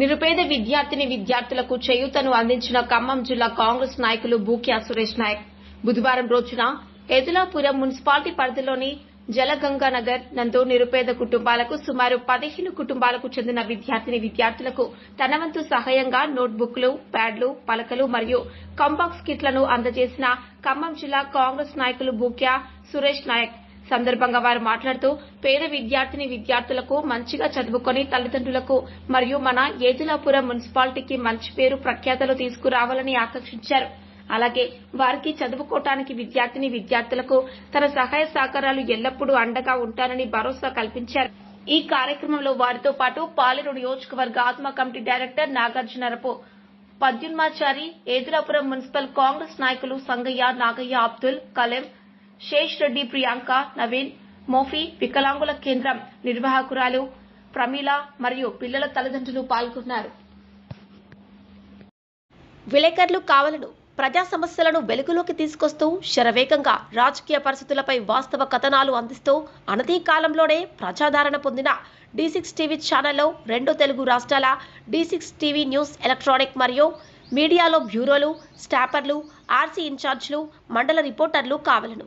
నిరుపేద విద్యార్థిని విద్యార్థులకు చేయూతను అందించిన ఖమ్మం జిల్లా కాంగ్రెస్ నాయకులు బూక్యా సురేష్ నాయక్. బుధవారం రోజున ఎదులాపురం మున్సిపాలిటీ పరిధిలోని జలగంగానగర్ నందు నిరుపేద కుటుంబాలకు సుమారు పదిహేను కుటుంబాలకు చెందిన విద్యార్థిని విద్యార్థులకు తన వంతు సహాయంగా నోట్బుక్లు ప్యాడ్లు పలకలు మరియు కంబాక్స్ కిట్లను అందజేసిన ఖమ్మం జిల్లా కాంగ్రెస్ నాయకులు బూక్యా సురేష్ నాయక్. సందర్భంగా వారు మాట్లాడుతూ పేద విద్యార్థిని విద్యార్థులకు మంచిగా చదువుకొని తల్లిదండ్రులకు మరియు మన ఏదులాపురం మున్సిపాలిటీకి మంచి పేరు ప్రఖ్యాతలు తీసుకురావాలని ఆకాంక్షించారు అలాగే వారికి చదువుకోవటానికి విద్యార్థిని విద్యార్థులకు తన సహాయ సహకారాలు ఎల్లప్పుడూ అండగా ఉంటానని భరోసా కల్పించారు. ఈ కార్యక్రమంలో వారితో పాటు పాలేరు నియోజకవర్గ ఆత్మ కమిటీ డైరెక్టర్ నాగార్జునరపు పద్యున్మాచారి ఏదులాపురం మున్సిపల్ కాంగ్రెస్ నాయకులు సంగయ్య నాగయ్య అబ్దుల్ కలెం శేష్ రెడ్డి ప్రియాంక నవీన్ మోఫీ వికలాంగుల కేంద్రం నిర్వాహకురాలు ప్రమీల మరియు పిల్లల తల్లిదండ్రులు పాల్గొన్నారు. విలేకరులు కావలను ప్రజా సమస్యలను వెలుగులోకి తీసుకొస్తూ శరవేగంగా రాజకీయ పరిస్థితులపై వాస్తవ కథనాలు అందిస్తూ అనతి కాలంలోనే ప్రజాదరణ పొందిన డి సిక్స్ టీవీ ఛానల్లో రెండు తెలుగు రాష్ట్రాల D six TV news electronic మరియు మీడియాలో బ్యూరోలు స్టాపర్లు ఆర్సీ ఇన్ఛార్జ్లు మండల రిపోర్టర్లు కావలను.